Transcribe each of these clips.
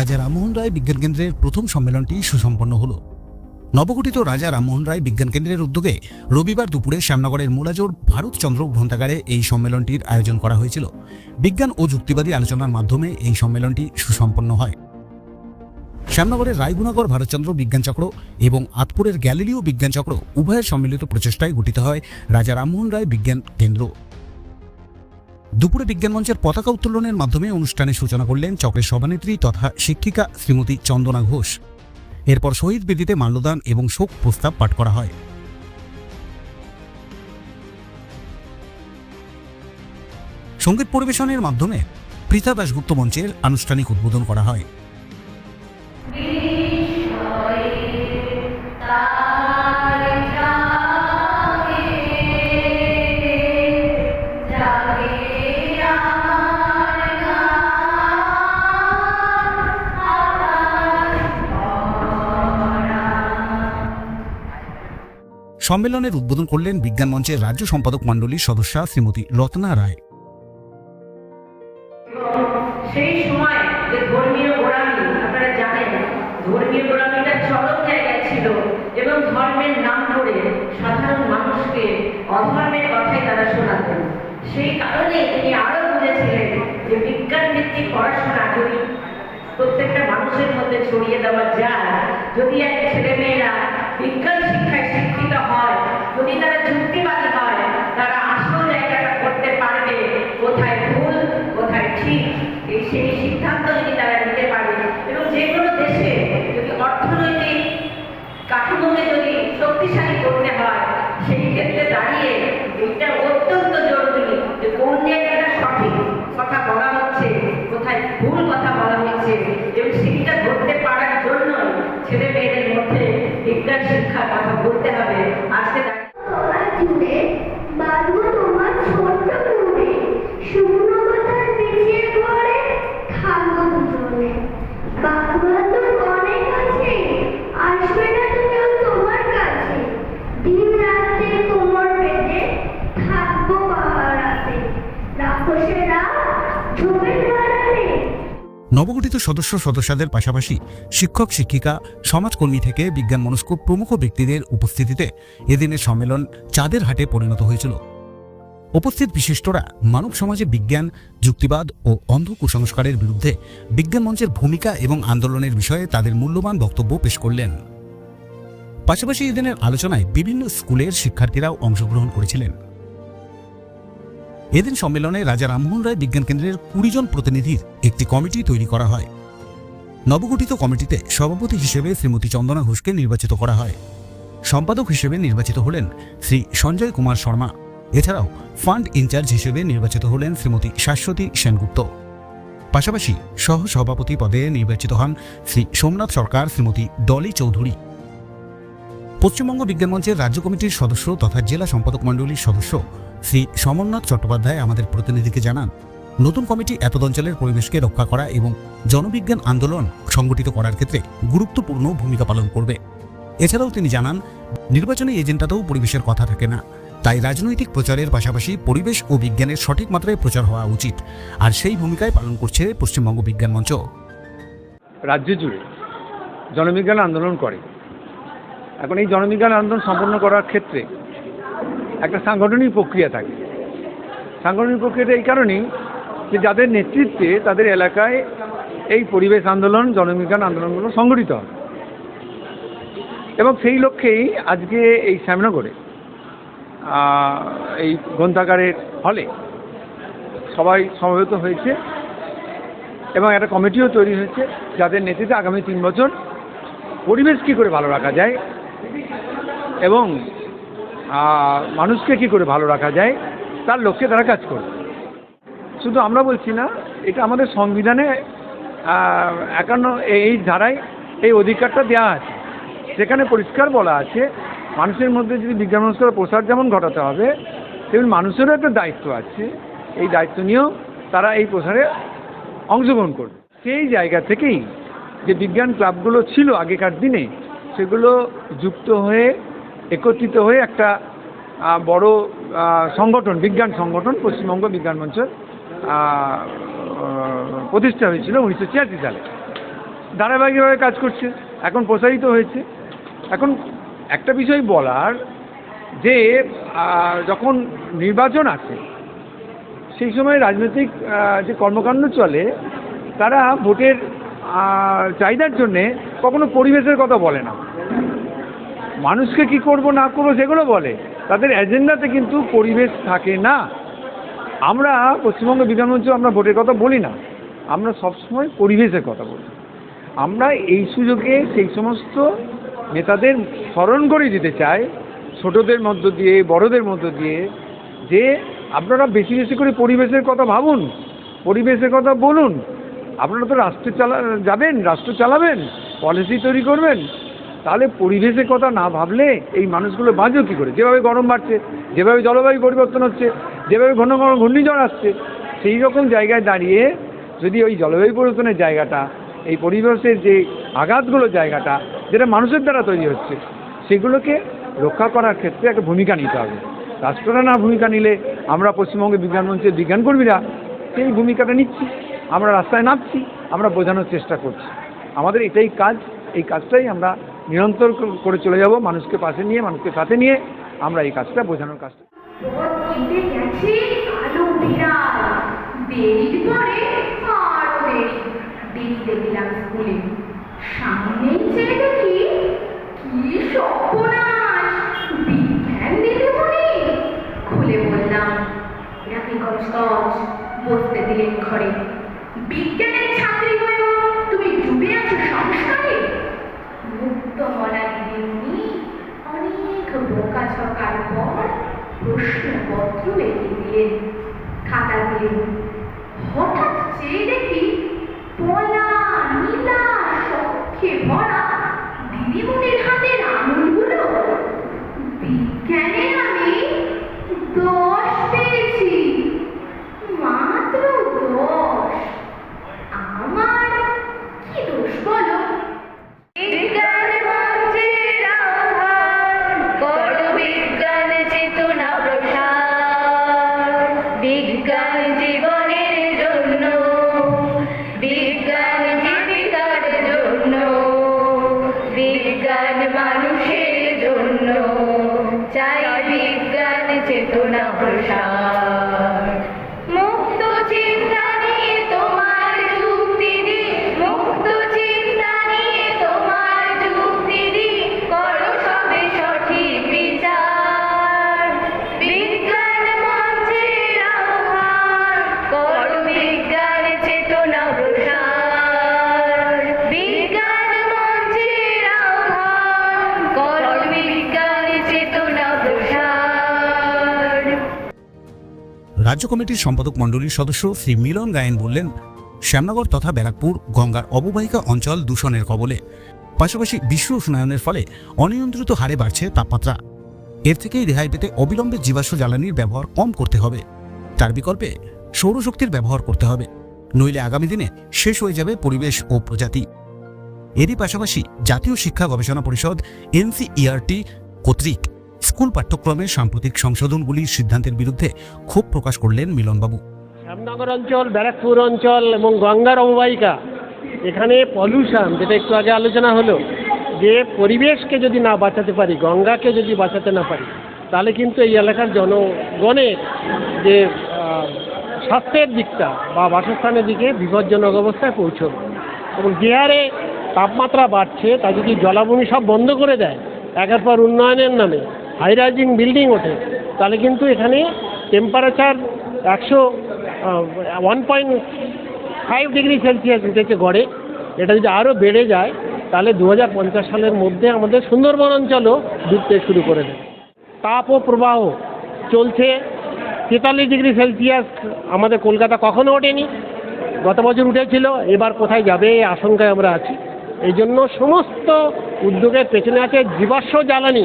রাজা রামমোহন রায় বিজ্ঞান কেন্দ্রের প্রথম সম্মেলনটি সুসম্পন্ন হলো। নবগঠিত রাজা রামমোহন রায় বিজ্ঞান কেন্দ্রের উদ্যোগে রবিবার দুপুরে শ্যামনগরের মোলাজোর ভারতচন্দ্র গ্রন্থাগারে এই সম্মেলনটির আয়োজন করা হয়েছিল। বিজ্ঞান ও যুক্তিবাদী আলোচনার মাধ্যমে এই সম্মেলনটি সুসম্পন্ন হয়। শ্যামনগরের রায়গুণাগর ভারতচন্দ্র বিজ্ঞান চক্র এবং আতপুরের গ্যালিলিও বিজ্ঞান চক্র উভয়ের সম্মিলিত প্রচেষ্টায় গঠিত হয় রাজা রামমোহন রায় বিজ্ঞান কেন্দ্র। দুপুরে বিজ্ঞান মঞ্চের পতাকা উত্তোলনের মাধ্যমে অনুষ্ঠানের সূচনা করলেন চক্রের সভানেত্রী তথা শিক্ষিকা শ্রীমতী চন্দনা ঘোষ। এরপর শহীদ বেদিতে মাল্যদান এবং শোক প্রস্তাব পাঠ করা হয়। সংগীত পরিবেশনের মাধ্যমে পৃথা দাশগুপ্ত মঞ্চের আনুষ্ঠানিক উদ্বোধন করা হয়। সম্মেলনের উদ্বোধন করলেন বিজ্ঞান মঞ্চের রাজ্য সম্পাদক মণ্ডলীর সদস্যা শ্রীমতী রত্না রায়। সেই সময় জায়গায় ছিল এবং ধর্মের নাম সাধারণ মানুষকে অধর্মের সেই কারণে তিনি বুঝেছিলেন যে বিজ্ঞান পড়াশোনা প্রত্যেকটা মানুষের মধ্যে ছড়িয়ে দেওয়া যায়, যদি এক ছেলে মেয়েরা বিজ্ঞান শিক্ষায় শিক্ষিত হয়, যদি তারা যুক্তিবাদী হয়, তারা আসল জায়গাটা করতে পারবে, কোথায় ভুল, কোথায় ঠিক, এই সেই সিদ্ধান্ত যদি তারা নিতে পারে। এবং যে কোনো দেশে যদি অর্থনৈতিক কাঠামোকে যদি শক্তিশালী করতে হয়, সেই ক্ষেত্রে দাঁড়িয়ে এটা অত্যন্ত জরুরি যে কোন জায়গাটা সঠিক কথা বলা হচ্ছে কোথায় ভুল কথা বলা হচ্ছে এবং সেটা ধরতে পারার জন্যই ছেলে মেয়েদের মধ্যে বিজ্ঞান শিক্ষার কথা বলতে হবে আজকে দাঁড়িয়ে তোমার জুড়ে বাঁধবো তোমার ছোট্ট মনে শুকনো মাথার পিছিয়ে পড়ে থাকব দুজনে বাঘবাদুর অনেক আছে আসবে না তো কেউ তোমার কাছে দিন রাত্রে কোমর পেটে থাকব পাহারাতে রাক্ষসেরা ঝোপে দাঁড়ালে নবগঠিত সদস্য সদস্যদের পাশাপাশি শিক্ষক, শিক্ষিকা, সমাজকর্মী থেকে বিজ্ঞান মনস্ক প্রমুখ ব্যক্তিদের উপস্থিতিতে এদিনের সম্মেলন চাঁদের হাটে পরিণত হয়েছিল। উপস্থিত বিশিষ্টরা মানব সমাজে বিজ্ঞান, যুক্তিবাদ ও অন্ধ কুসংস্কারের বিরুদ্ধে বিজ্ঞান মঞ্চের ভূমিকা এবং আন্দোলনের বিষয়ে তাদের মূল্যবান বক্তব্য পেশ করলেন। পাশাপাশি এদিনের আলোচনায় বিভিন্ন স্কুলের শিক্ষার্থীরাও অংশগ্রহণ করেছিলেন। এদিন সম্মেলনে রাজা রামমোহন রায় বিজ্ঞান কেন্দ্রের কুড়ি জন প্রতিনিধির একটি কমিটি তৈরি করা হয়। নবগঠিত কমিটিতে সভাপতি হিসেবে শ্রীমতী চন্দনা ঘোষকে নির্বাচিত করা হয়। সম্পাদক হিসেবে নির্বাচিত হলেন শ্রী সঞ্জয় কুমার শর্মা। এছাড়াও ফান্ড ইনচার্জ হিসেবে নির্বাচিত হলেন শ্রীমতী শাশ্বতী সেনগুপ্ত। পাশাপাশি সহ সভাপতি পদে নির্বাচিত হন শ্রী সোমনাথ সরকার, শ্রীমতী ডলি চৌধুরী। পশ্চিমবঙ্গ বিজ্ঞান মঞ্চের রাজ্য কমিটির সদস্য তথা জেলা সম্পাদক মণ্ডলীর সদস্য শ্রী সমরনাথ চট্টোপাধ্যায় আমাদের প্রতিনিধিকে জানান, নতুন কমিটি এতদ অঞ্চলের পরিবেশকে রক্ষা করা এবং জনবিজ্ঞান আন্দোলন সংগঠিত করার ক্ষেত্রে গুরুত্বপূর্ণ ভূমিকা পালন করবে। এছাড়াও তিনি জানান, নির্বাচনী এজেন্ডাতেও পরিবেশের কথা থাকে না, তাই রাজনৈতিক প্রচারের পাশাপাশি পরিবেশ ও বিজ্ঞানের সঠিক মাত্রায় প্রচার হওয়া উচিত, আর সেই ভূমিকায় পালন করছে পশ্চিমবঙ্গ বিজ্ঞান মঞ্চ। রাজ্য জুড়ে জনবিজ্ঞান আন্দোলন করে। এখন এই জনবিজ্ঞান আন্দোলন সম্পন্ন করার ক্ষেত্রে একটা সাংগঠনিক প্রক্রিয়া থাকে। সাংগঠনিক প্রক্রিয়াটা এই কারণেই যে যাদের নেতৃত্বে তাদের এলাকায় এই পরিবেশ আন্দোলন জনবিজ্ঞান আন্দোলনগুলো সংগঠিত হয় এবং সেই লক্ষ্যেই আজকে এই শ্যামনগরে এই গ্রন্থাগারের হলে সবাই সমবেত হয়েছে এবং একটা কমিটিও তৈরি হয়েছে যাদের নেতৃত্বে আগামী তিন বছর পরিবেশ কী করে ভালো রাখা যায় এবং মানুষকে কী করে ভালো রাখা যায়, তার লক্ষ্যে তারা কাজ করবে। শুধু আমরা বলছি না, এটা আমাদের সংবিধানে একান্ন, এই ধারায় এই অধিকারটা দেওয়া আছে। সেখানে পরিষ্কার বলা আছে, মানুষের মধ্যে যদি বিজ্ঞান মনস্কতার প্রসার যেমন ঘটাতে হবে, তেমনি মানুষেরও একটা দায়িত্ব আছে। এই দায়িত্ব নিয়েও তারা এই প্রসারে অংশগ্রহণ করবে। সেই জায়গা থেকেই যে বিজ্ঞান ক্লাবগুলো ছিল আগেকার দিনে সেগুলো যুক্ত হয়ে, একত্রিত হয়ে একটা বড় সংগঠন, বিজ্ঞান সংগঠন, পশ্চিমবঙ্গ বিজ্ঞান মঞ্চ প্রতিষ্ঠা হয়েছিল উনিশশো ছিয়াশি সালে। ধারাবাহিকভাবে কাজ করছে, এখন প্রসারিত হয়েছে। এখন একটা বিষয় বলার, যে যখন নির্বাচন আসে, সেই সময় রাজনৈতিক যে কর্মকাণ্ড চলে, তারা ভোটের চাহিদার জন্যে কখনো পরিবেশের কথা বলে না। মানুষকে কি করব, না করব সেগুলো বলে। তাদের এজেন্ডাতে কিন্তু পরিবেশ থাকে না। আমরা পশ্চিমবঙ্গ বিধানমঞ্চ আমরা ভোটের কথা বলি না। আমরা সবসময় পরিবেশের কথা বলি। আমরা এই সুযোগে সেই সমস্ত নেতাদের স্মরণ করে দিতে চাই, ছোটদের মধ্য দিয়ে, বড়দের মধ্য দিয়ে, যে আপনারা বেশি বেশি করে পরিবেশের কথা ভাবুন, পরিবেশের কথা বলুন। আপনারা তো রাষ্ট্র চালা, যাবেন, রাষ্ট্র চালাবেন, পলিসি তৈরি করবেন তাহলে পরিবেশের কথা না ভাবলে এই মানুষগুলো বাঁচবে কী করে? যেভাবে গরম বাড়ছে, যেভাবে জলবায়ু পরিবর্তন হচ্ছে, যেভাবে ঘন ঘন ঘূর্ণিঝড় আসছে, সেই রকম জায়গায় দাঁড়িয়ে যদি ওই জলবায়ু পরিবর্তনের জায়গাটা, এই পরিবেশের যে আঘাতগুলো জায়গাটা, যেটা মানুষের দ্বারা তৈরি হচ্ছে, সেগুলোকে রক্ষা করার ক্ষেত্রে একটা ভূমিকা নিতে হবে। রাষ্ট্ররা না ভূমিকা নিলে আমরা পশ্চিমবঙ্গের বিজ্ঞান মঞ্চের বিজ্ঞানকর্মীরা সেই ভূমিকাটা নিচ্ছি, আমরা রাস্তায় নামছি, আমরা বোঝানোর চেষ্টা করছি। আমাদের এটাই কাজ, এই কাজটাই আমরা নিরন্তর করে চলে যাব, মানুষকে পাশে নিয়ে, মানুষকে সাথে নিয়ে আমরা এই কাজটা বোঝানোর কাজটা। বসতে দিলেন ঘরে বিজ্ঞানের ছকার পর প্রশ্নপত্র এগিয়ে দিলেন। খাতা দিলেন। হঠাৎ চেয়ে দেখি পলা নীলা সক্ষে ভরা রাজ্য কমিটির সম্পাদক মণ্ডলীর সদস্য শ্রী মিলন গায়েন বললেন, শ্যামনগর তথা ব্যারাকপুর গঙ্গার অববাহিকা অঞ্চল দূষণের কবলে। পাশাপাশি বিশ্ব উষ্ণায়নের ফলে অনিয়ন্ত্রিত হারে বাড়ছে তাপমাত্রা। এর থেকেই রেহাই পেতে অবিলম্বে জীবাশ্ম জ্বালানির ব্যবহার কম করতে হবে। তার বিকল্পে সৌরশক্তির ব্যবহার করতে হবে। নইলে আগামী দিনে শেষ হয়ে যাবে পরিবেশ ও প্রজাতি। এরই পাশাপাশি জাতীয় শিক্ষা গবেষণা পরিষদ, এনসিইআরটি কর্তৃক স্কুল পাঠ্যক্রমে সাম্প্রতিক সংশোধনগুলির সিদ্ধান্তের বিরুদ্ধে ক্ষোভ প্রকাশ করলেন মিলনবাবু। শ্যামনগর অঞ্চল, ব্যারাকপুর অঞ্চল এবং গঙ্গার অববাহিকা, এখানে পলিউশন যেটা একটু আগে আলোচনা হলো, যে পরিবেশকে যদি না বাঁচাতে পারি, গঙ্গাকে যদি বাঁচাতে না পারি, তাহলে কিন্তু এই এলাকার জনগণের যে স্বাস্থ্যের দিকটা বা বাসস্থানের দিকে বিপজ্জনক অবস্থায় পৌঁছবে। এবং যে হারে তাপমাত্রা বাড়ছে, তা যদি জলাভূমি সব বন্ধ করে দেয়, একের পর উন্নয়নের নামে হাই রাইজিং বিল্ডিং ওঠে, তাহলে কিন্তু এখানে টেম্পারেচার একশো one point five degree celsius উঠেছে গড়ে। এটা যদি আরও বেড়ে যায়, তাহলে দু হাজার পঞ্চাশ সালের মধ্যে আমাদের সুন্দরবন অঞ্চলও ডুবতে শুরু করে দেবে। তাপ ও প্রবাহ চলছে, তেতাল্লিশ ডিগ্রি সেলসিয়াস আমাদের কলকাতা কখনো ওঠেনি। গত বছর উঠেছিল, এবার কোথায় যাবে এই আশঙ্কায় আমরা আছি। এই জন্য সমস্ত উদ্যোগের পেছনে আছে জীবাশ্ম জ্বালানি।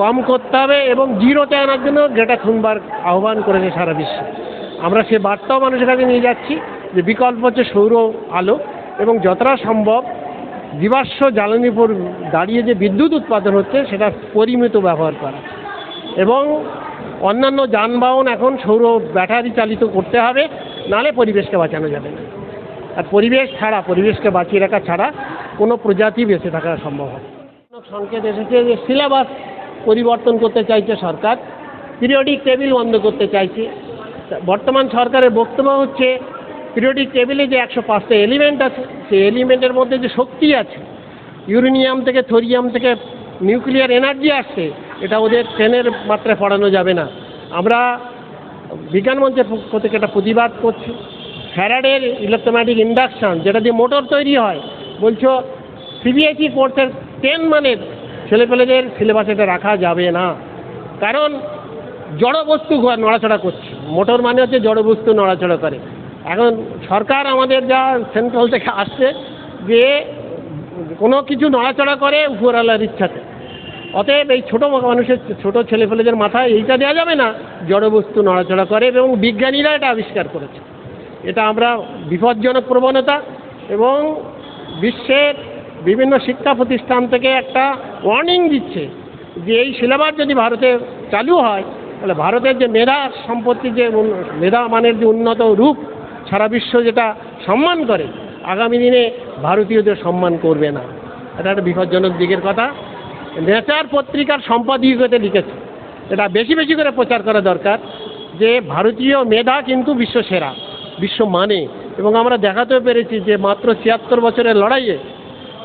কম করতে হবে এবং জিরোতে আনার জন্য গ্রেটা থুনবার্গ আহ্বান করেছে সারা বিশ্বে। আমরা সে বার্তাও মানুষের কাছে নিয়ে যাচ্ছি যে বিকল্প হচ্ছে সৌর আলো এবং যতটা সম্ভব জীবাশ্ম জ্বালানির উপর দাঁড়িয়ে যে বিদ্যুৎ উৎপাদন হচ্ছে সেটা পরিমিত ব্যবহার করা। এবং অন্যান্য যানবাহন এখন সৌর ব্যাটারি চালিত করতে হবে, নালে পরিবেশকে বাঁচানো যাবে না। আর পরিবেশ ছাড়া, পরিবেশকে বাঁচিয়ে রাখা ছাড়া কোনো প্রজাতি বেঁচে থাকা সম্ভব হয় সংকেত এসেছে যে সিলেবাস পরিবর্তন করতে চাইছে সরকার। পিরিয়ডিক টেবিল বন্ধ করতে চাইছে। বর্তমান সরকারের বক্তব্য হচ্ছে পিরিয়ডিক টেবিলে যে একশো পাঁচটা এলিমেন্ট আছে, সেই এলিমেন্টের মধ্যে যে শক্তি আছে ইউরেনিয়াম থেকে থোরিয়াম থেকে নিউক্লিয়ার এনার্জি আসছে, এটা ওদের ট্রেনের মাত্রায় পড়ানো যাবে না। আমরা বিজ্ঞান মঞ্চের পক্ষ থেকে একটা প্রতিবাদ করছি। ফ্যারাডের ইলেকট্রোম্যাটিক ইন্ডাকশান যেটা দিয়ে মোটর তৈরি হয়, বলছো সিবিএসই কোর্সের টেন মানের ছেলেপেলেদের সিলেবাসে এটা রাখা যাবে না। কারণ জড় বস্তু নড়াচড়া করছে। মোটর মানে হচ্ছে জড় বস্তু নড়াচড়া করে। এখন সরকার আমাদের যা সেন্ট্রাল থেকে আসছে যে কোনো কিছু নড়াচড়া করে উপরওয়ালার ইচ্ছাতে। অতএব এই ছোটো মানুষের ছোটো ছেলেপেলেদের মাথায় এইটা দেওয়া যাবে না জড়বস্তু নড়াচড়া করে এবং বিজ্ঞানীরা এটা আবিষ্কার করেছে। এটা আমরা বিপজ্জনক প্রবণতা এবং বিশ্বের বিভিন্ন শিক্ষা প্রতিষ্ঠান থেকে একটা ওয়ার্নিং দিচ্ছে যে এই সিলেবাস যদি ভারতে চালু হয়, তাহলে ভারতের যে মেধা সম্পত্তির যে মেধা মানের যে উন্নত রূপ সারা বিশ্ব যেটা সম্মান করে, আগামী দিনে ভারতীয়দের সম্মান করবে না। এটা একটা বিপজ্জনক দিকের কথা। নেচার পত্রিকার সম্পাদকীয়তে লিখেছে। এটা বেশি বেশি করে প্রচার করা দরকার যে ভারতীয় মেধা কিন্তু বিশ্ব সেরা বিশ্ব মানে এবং আমরা দেখাতেও পেরেছি যে মাত্র ছিয়াত্তর বছরের লড়াইয়ে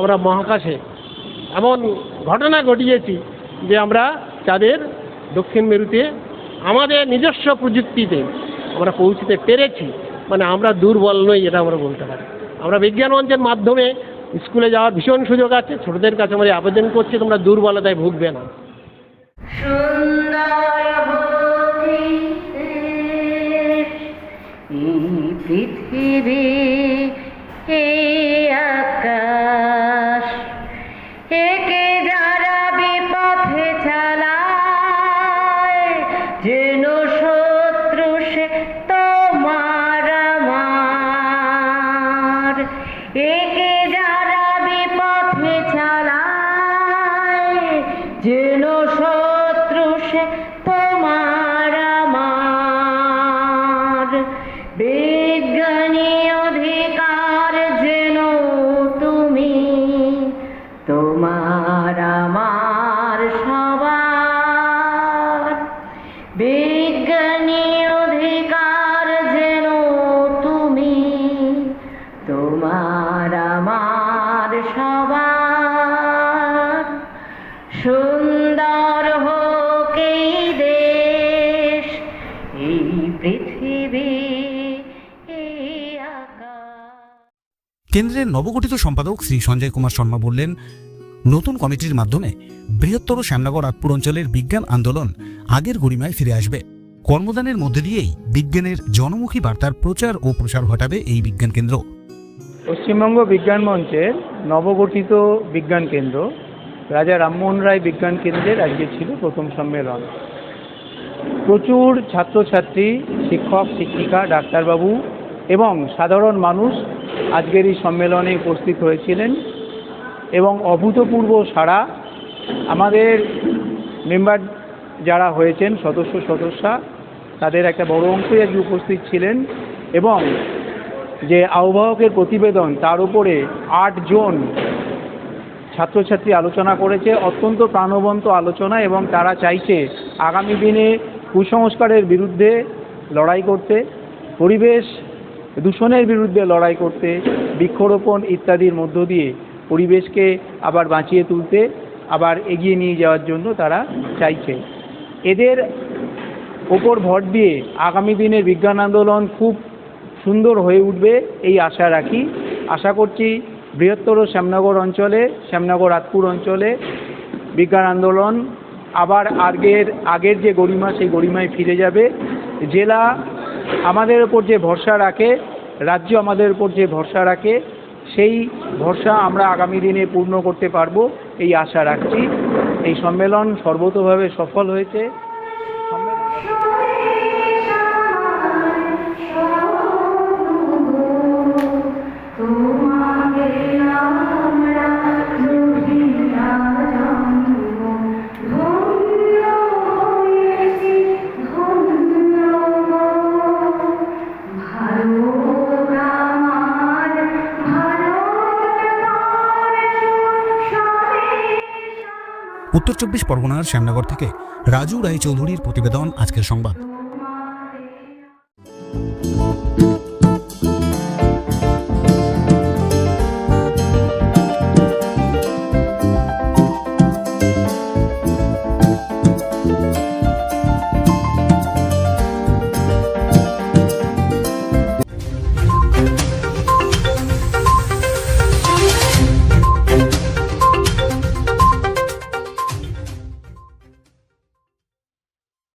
আমরা মহাকাশে। এমন ঘটনা ঘটিয়েছি যে আমরা তাদের দক্ষিণ মেরুতে আমাদের নিজস্ব প্রযুক্তিতে আমরা পৌঁছতে পেরেছি। মানে আমরা দুর্বল নই, এটা আমরা বলতে পারি। আমরা বিজ্ঞান মঞ্চের মাধ্যমে স্কুলে যাওয়ার ভীষণ সুযোগ আছে, ছোটদের কাছে আমরা আবেদন করছি, তোমরা দুর্বলতায় ভুগবে না। পৃথিবী কেন্দ্রের নবগঠিত সম্পাদক শ্রী সঞ্জয় কুমার শর্মা বললেন, নতুন কমিটির মাধ্যমে বৃহত্তর শ্যামনগর আটপুর অঞ্চলের বিজ্ঞান আন্দোলন আগের গরিমায় ফিরে আসবে। কর্মদানের মধ্যে দিয়েই বিজ্ঞানের জনমুখী বার্তার প্রচার ও প্রসার ঘটাবে এই বিজ্ঞান কেন্দ্র। পশ্চিমবঙ্গ বিজ্ঞান মঞ্চের নবগঠিত বিজ্ঞান কেন্দ্র রাজা রামমোহন রায় বিজ্ঞান কেন্দ্রের আজকে ছিল প্রথম সম্মেলন। প্রচুর ছাত্রছাত্রী, শিক্ষক, শিক্ষিকা, ডাক্তারবাবু এবং সাধারণ মানুষ আজকের এই সম্মেলনে উপস্থিত হয়েছিলেন এবং অভূতপূর্ব সাড়া আমাদের মেম্বার যারা হয়েছেন, সদস্য, সদস্যা, তাদের একটা বড় অংশই আজকে উপস্থিত ছিলেন এবং যে আহ্বায়কের প্রতিবেদন, তার উপরে আটজন ছাত্রছাত্রী আলোচনা করেছে, অত্যন্ত প্রাণবন্ত আলোচনা এবং তারা চাইছে আগামী দিনে কুসংস্কারের বিরুদ্ধে লড়াই করতে, পরিবেশ দূষণের বিরুদ্ধে লড়াই করতে, বৃক্ষরোপণ ইত্যাদির মধ্য দিয়ে পরিবেশকে আবার বাঁচিয়ে তুলতে, আবার এগিয়ে নিয়ে যাওয়ার জন্য তারা চাইছে। এদের ওপর ভর দিয়ে আগামী দিনের বিজ্ঞান আন্দোলন খুব সুন্দর হয়ে উঠবে এই আশা রাখি। আশা করছি বৃহত্তর শ্যামনগর অঞ্চলে, শ্যামনগর আতপুর অঞ্চলে বিজ্ঞান আন্দোলন আবার আগের আগের যে গরিমা, সেই গরিমায় ফিরে যাবে। জেলা আমাদের ওপর যে ভরসা রাখে, রাজ্য আমাদের উপর যে ভরসা রাখে, সেই ভরসা আমরা আগামী দিনে পূর্ণ করতে পারব, এই আশা রাখছি। এই সম্মেলন সর্বতোভাবে সফল হয়েছে। উত্তর চব্বিশ পরগনার শ্যামনগর থেকে রাজু রায়চৌধুরীর প্রতিবেদন আজকের সংবাদ।